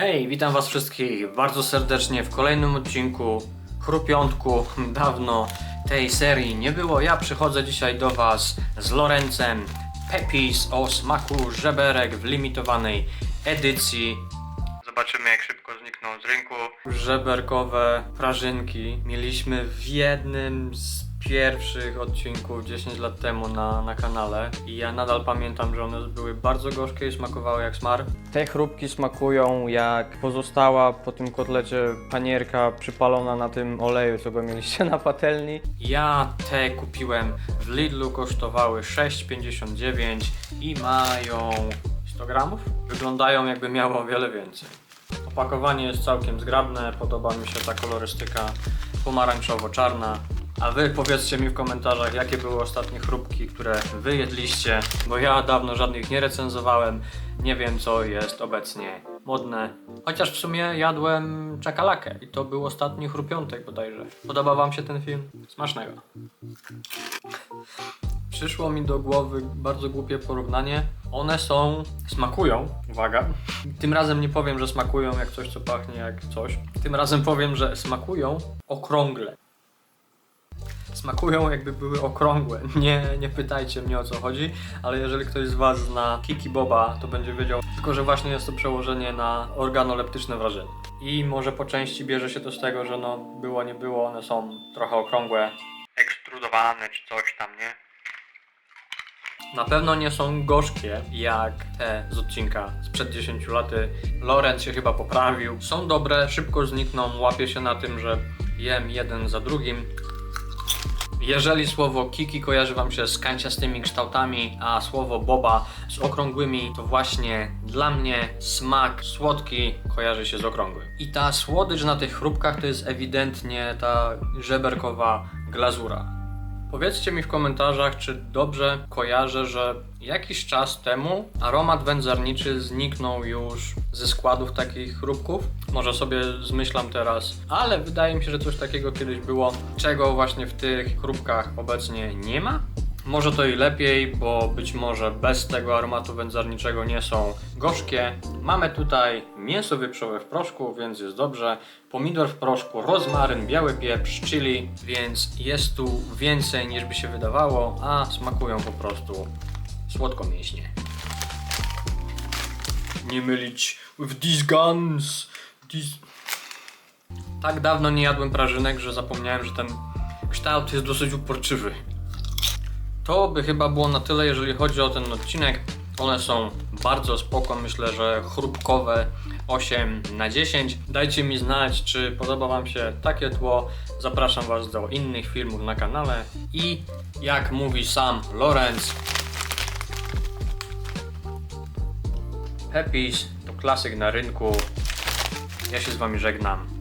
Hej, witam was wszystkich bardzo serdecznie w kolejnym odcinku Chrupiątku. Dawno tej serii nie było. Ja przychodzę dzisiaj do was z Lorencem Pepis o smaku żeberek w limitowanej edycji. Zobaczymy jak szybko znikną z rynku. Żeberkowe prażynki mieliśmy w jednym z pierwszych odcinków 10 lat temu na, na kanale i ja nadal pamiętam, że one były bardzo gorzkie i smakowały jak smar. Te chrupki smakują jak pozostała po tym kotlecie panierka przypalona na tym oleju, co go mieliście na patelni. Ja te kupiłem w Lidlu, kosztowały 6,59 i mają 100 gramów. Wyglądają jakby miało o wiele więcej. Opakowanie jest całkiem zgrabne, podoba mi się ta kolorystyka pomarańczowo-czarna. A wy powiedzcie mi w komentarzach, jakie były ostatnie chrupki, które wy jedliście, bo ja dawno żadnych nie recenzowałem. Nie wiem, co jest obecnie modne. Chociaż w sumie jadłem czekalakę i to był ostatni chrupiątek bodajże. Podoba wam się ten film? Smacznego. Przyszło mi do głowy bardzo głupie porównanie. One są, smakują, uwaga. Tym razem nie powiem, że smakują jak coś, co pachnie jak coś. Tym razem powiem, że smakują okrągle. Smakują jakby były okrągłe. Nie, nie pytajcie mnie o co chodzi, ale jeżeli ktoś z Was zna Kiki Boba, to będzie wiedział. Tylko, że właśnie jest to przełożenie na organoleptyczne wrażenie. I może po części bierze się to z tego, że no było, nie było, one są trochę okrągłe. Ekstrudowane czy coś tam, nie? Na pewno nie są gorzkie jak te z odcinka sprzed 10 lat. Lorenz się chyba poprawił. Są dobre, szybko znikną. Łapię się na tym, że jem jeden za drugim. Jeżeli słowo kiki kojarzy Wam się z kanciastymi kształtami, a słowo boba z okrągłymi, to właśnie dla mnie smak słodki kojarzy się z okrągłym. I ta słodycz na tych chrupkach to jest ewidentnie ta żeberkowa glazura. Powiedzcie mi w komentarzach, czy dobrze kojarzę, że jakiś czas temu aromat wędzarniczy zniknął już ze składów takich chrupków. Może sobie zmyślam teraz, ale wydaje mi się, że coś takiego kiedyś było, czego właśnie w tych chrupkach obecnie nie ma. Może to i lepiej, bo być może bez tego aromatu wędzarniczego nie są gorzkie. Mamy tutaj mięso wieprzowe w proszku, więc jest dobrze. Pomidor w proszku, rozmaryn, biały pieprz, chili, więc jest tu więcej niż by się wydawało, a smakują po prostu słodko mięśnie. Nie mylić with these guns. These... Tak dawno nie jadłem prażynek, że zapomniałem, że ten kształt jest dosyć uporczywy. To by chyba było na tyle, jeżeli chodzi o ten odcinek. One są bardzo spoko, myślę, że chrupkowe 8 na 10. Dajcie mi znać, czy podoba Wam się takie tło. Zapraszam Was do innych filmów na kanale. I jak mówi sam Lorenz, Happy's to klasyk na rynku. Ja się z Wami żegnam.